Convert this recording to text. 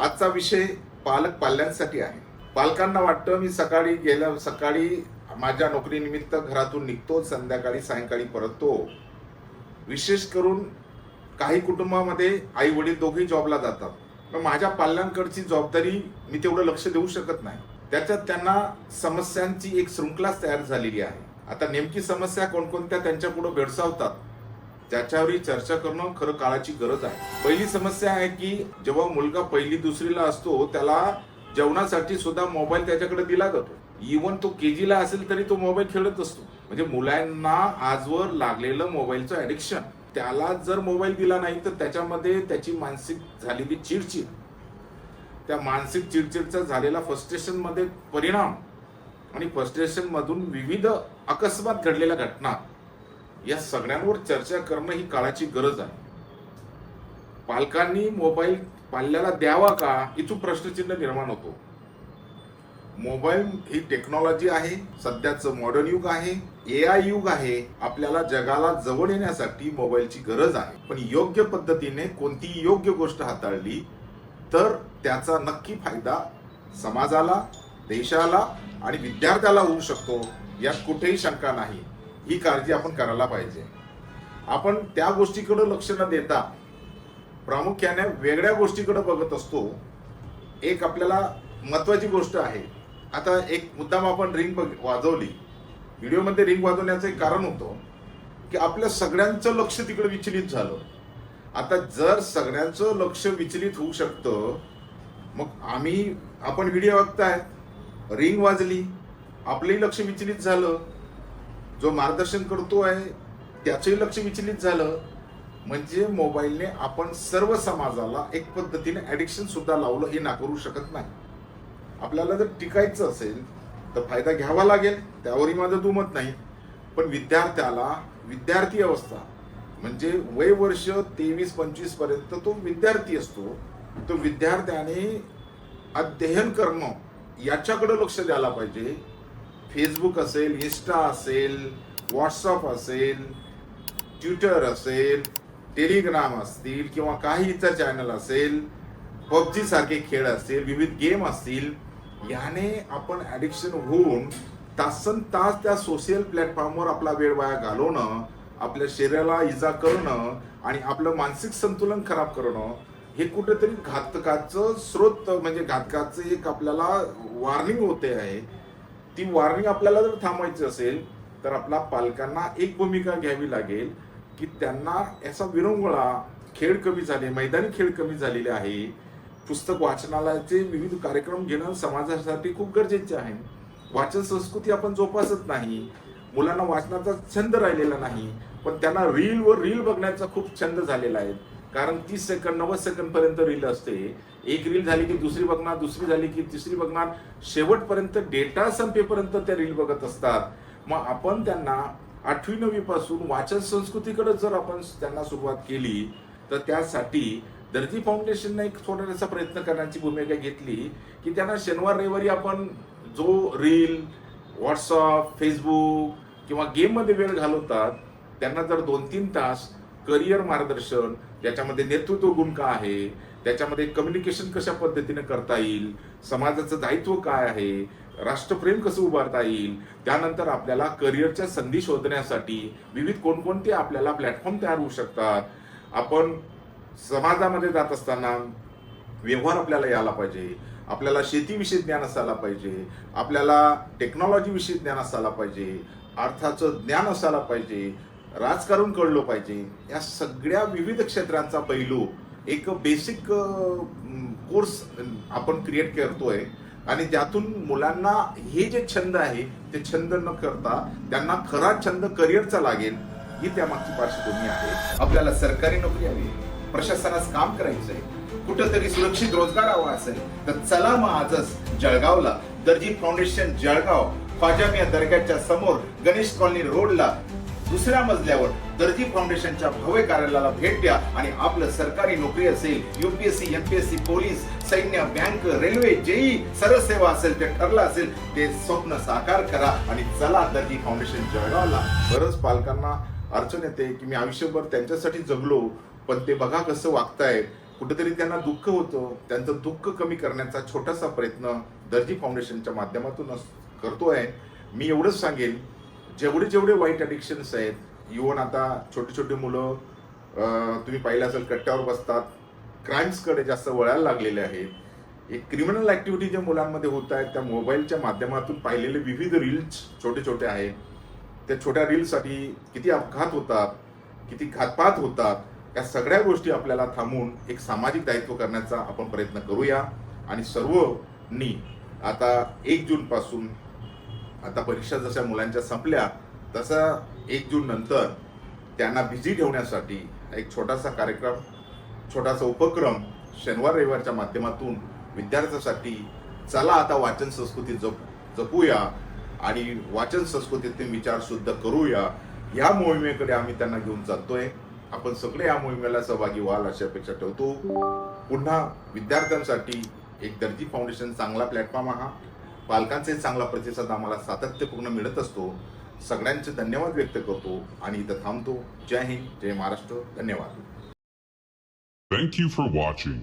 आजचा विषय पालक पाल्यांसाठी आहे. पालकांना वाटतं मी सकाळी गेल्या सकाळी माझ्या नोकरीनिमित्त घरातून निघतो संध्याकाळी सायंकाळी परततो. विशेष करून काही कुटुंबामध्ये आई वडील दोघेही जॉबला जातात. पण माझ्या पाल्यांकडची जबाबदारी मी तेवढं लक्ष देऊ शकत नाही. त्याच्यात त्यांना समस्यांची एक शृंखलाच तयार झालेली आहे. आता नेमकी समस्या कोणकोणत्या त्यांच्या पुढे भेडसावतात त्याच्यावरही चर्चा करणं खरं काळाची गरज आहे. पहिली समस्या आहे की जेव्हा मुलगा पहिली दुसरीला असतो त्याला जेवणासाठी सुद्धा मोबाईल त्याच्याकडे दिला जातो. इवन तो के जीला असेल तरी तो मोबाईल खेळत असतो. म्हणजे मुलांना आजवर लागलेलं मोबाईलचं ॲडिक्शन त्याला जर मोबाईल दिला नाही तर त्याच्यामध्ये त्याची मानसिक झालेली चिडचिड त्या मानसिक चिडचिडचा झालेला फ्रस्ट्रेशनमध्ये परिणाम आणि फ्रस्ट्रेशन मधून विविध अकस्मात घडलेल्या घटना या सगळ्यांवर चर्चा करणं ही काळाची गरज आहे. पालकांनी मोबाईल पाल्याला द्यावा का इथून प्रश्नचिन्ह निर्माण होतो. मोबाईल ही टेक्नॉलॉजी आहे सध्याचं मॉडर्न युग आहे ए आय युग आहे आपल्याला जगाला जवळ येण्यासाठी मोबाईलची गरज आहे. पण योग्य पद्धतीने कोणतीही योग्य गोष्ट हाताळली तर त्याचा नक्की फायदा समाजाला देशाला आणि विद्यार्थ्याला होऊ शकतो यात कुठेही शंका नाही. ही काळजी आपण करायला पाहिजे. आपण त्या गोष्टीकडे लक्ष न देता प्रामुख्याने वेगळ्या गोष्टीकडे बघत असतो. एक आपल्याला महत्वाची गोष्ट आहे. आता एक मुद्दाम आपण रिंग वाजवली. व्हिडिओमध्ये रिंग वाजवण्याचं एक कारण होतं की आपल्या सगळ्यांचं लक्ष तिकडे विचलित झालं. आता जर सगळ्यांचं लक्ष विचलित होऊ शकतं मग आम्ही आपण व्हिडिओ बघताय रिंग वाजली आपलंही लक्ष विचलित झालं. जो मार्गदर्शन करतो आहे त्याचंही लक्ष विचलित झालं. म्हणजे मोबाईलने आपण सर्व समाजाला एक पद्धतीने ॲडिक्शन सुद्धा लावलं हे नाकारू शकत नाही. आपल्याला जर टिकायचं असेल तर फायदा घ्यावा लागेल त्यावरही माझं दुमत नाही. पण विद्यार्थ्याला विद्यार्थी अवस्था म्हणजे वय वर्ष तेवीस पंचवीसपर्यंत तो विद्यार्थी असतो तो विद्यार्थ्याने अध्ययन करणं याच्याकडे लक्ष द्यायला पाहिजे. फेसबुक असेल इन्स्टा असेल व्हॉट्सअप असेल ट्विटर असेल टेलिग्राम असतील किंवा काही इतर चॅनल असेल पबजी सारखे खेळ असतील विविध गेम असतील याने आपण ऍडिक्शन होऊन तासन तास त्या सोशल प्लॅटफॉर्मवर आपला वेळ वाया घालवणं आपल्या शरीराला इजा करणं आणि आपलं मानसिक संतुलन खराब करणं हे कुठेतरी घातकाचं स्रोत म्हणजे घातकाचं एक आपल्याला वॉर्निंग होते आहे. ती वॉर्निंग आपल्याला जर थांबायची असेल तर आपल्या पालकांना एक भूमिका घ्यावी लागेल की त्यांना याचा विरंगुळा खेळ कमी झाले मैदानी खेळ कमी झालेले आहे. पुस्तक वाचनालयाचे विविध कार्यक्रम घेणं समाजासाठी खूप गरजेचे आहे. वाचन संस्कृती आपण जोपासत नाही. मुलांना वाचनाचा छंद राहिलेला नाही. पण त्यांना रील व रील बघण्याचा खूप छंद झालेला आहे. कारण तीस सेकंद नव्वद सेकंद पर्यंत रील असते. एक रील झाली की दुसरी बघणार दुसरी झाली की तिसरी बघणार. शेवटपर्यंत डेटा संपेपर्यंत त्या रील बघत असतात. मग आपण त्यांना आठवी नववी पासून वाचन संस्कृतीकडे जर आपण त्यांना सुरुवात केली तर त्यासाठी दर्जी फाउंडेशनने एक सोडवण्याचा प्रयत्न करण्याची भूमिका घेतली की त्यांना शनिवार रविवारी आपण जो रील व्हॉट्सअप फेसबुक किंवा गेममध्ये वेळ घालवतात त्यांना जर दोन तीन तास करिअर मार्गदर्शन त्याच्यामध्ये नेतृत्व गुण काय आहे? त्याच्यामध्ये कम्युनिकेशन कशा पद्धतीने करता येईल? समाजाचं दायित्व काय आहे? राष्ट्रप्रेम कसं उभारता येईल? त्यानंतर आपल्याला करिअरच्या संधी शोधण्यासाठी विविध कोणकोणते आपल्याला प्लॅटफॉर्म तयार होऊ शकतात? आपण समाजामध्ये जात असताना व्यवहार आपल्याला यायला पाहिजे. आपल्याला शेतीविषयी ज्ञान असायला पाहिजे. आपल्याला टेक्नॉलॉजीविषयी ज्ञान असायला पाहिजे. अर्थाचं ज्ञान असायला पाहिजे. राजकारण कळलं पाहिजे. या सगळ्या विविध क्षेत्रांचा पैलू एक बेसिक कोर्स आपण क्रिएट करतोय आणि त्यातून मुलांना हे जे छंद आहे ते छंद न करता त्यांना खरा छंद करिअरचा लागेल ही त्यामागची पार्श्वभूमी आहे. आपल्याला सरकारी नोकरी हवी प्रशासनास काम करायचंय. कुठंतरी सुरक्षित रोजगार हवा असेल तर चला मग आजच जळगावला. दर्जी फाउंडेशन जळगाव फाजामिया दर्ग्याच्या समोर गणेश कॉलनी रोडला दुसऱ्या मजल्यावर दर्जी फाउंडेशनच्या भव्य कार्यालयाला भेट द्या आणि आपलं सरकारी नोकरी असेल युपीएससी एमपीएससी पोलीस सैन्य बँक रेल्वे जेई सरळ सेवा असेल ते ठरलं असेल ते स्वप्न साकार करा आणि चला दर्जी फाउंडेशन जळगावला. बरंच पालकांना अडचण येते की मी आयुष्यभर त्यांच्यासाठी जगलो पण ते बघा कसं वागतायत. कुठेतरी त्यांना दुःख होतं. त्यांचं दुःख कमी करण्याचा छोटासा प्रयत्न दर्जी फाउंडेशनच्या माध्यमातून करतोय. मी एवढंच सांगेन. जेवढे जेवढे वाईट अडिक्शन्स आहेत इव्हन आता छोटे छोटे मुलं तुम्ही पाहिलं असेल कट्ट्यावर बसतात. क्राईम्सकडे जास्त वळायला लागलेले आहेत. एक क्रिमिनल ऍक्टिव्हिटी ज्या मुलांमध्ये होत आहेत त्या मोबाईलच्या माध्यमातून पाहिलेले विविध रील्स छोटे छोटे आहेत. त्या छोट्या रील्ससाठी किती अपघात होतात किती घातपात होतात या सगळ्या गोष्टी आपल्याला थांबून एक सामाजिक दायित्व करण्याचा आपण प्रयत्न करूया. आणि सर्वनी आता एक जूनपासून आता परीक्षा जशा मुलांच्या संपल्या तसा एक जून नंतर त्यांना बिझी ठेवण्यासाठी एक छोटासा कार्यक्रम छोटासा उपक्रम शनिवार रविवारच्या माध्यमातून विद्यार्थ्यांसाठी चला आता वाचन संस्कृती जप जपूया आणि वाचन संस्कृतीतील विचार शुद्ध करूया. या मोहिमेकडे आम्ही त्यांना घेऊन चालतोय. आपण सगळे या मोहिमेला सहभागी व्हाल अशी अपेक्षा ठेवतो. पुन्हा विद्यार्थ्यांसाठी एक दर्जी फाउंडेशन चांगला प्लॅटफॉर्म हा पालकांचे चांगला प्रतिसाद आम्हाला सातत्यपूर्ण मिळत असतो. सगळ्यांचे धन्यवाद व्यक्त करतो आणि इथं थांबतो. जय हिंद जय महाराष्ट्र. धन्यवाद. Thank you for watching.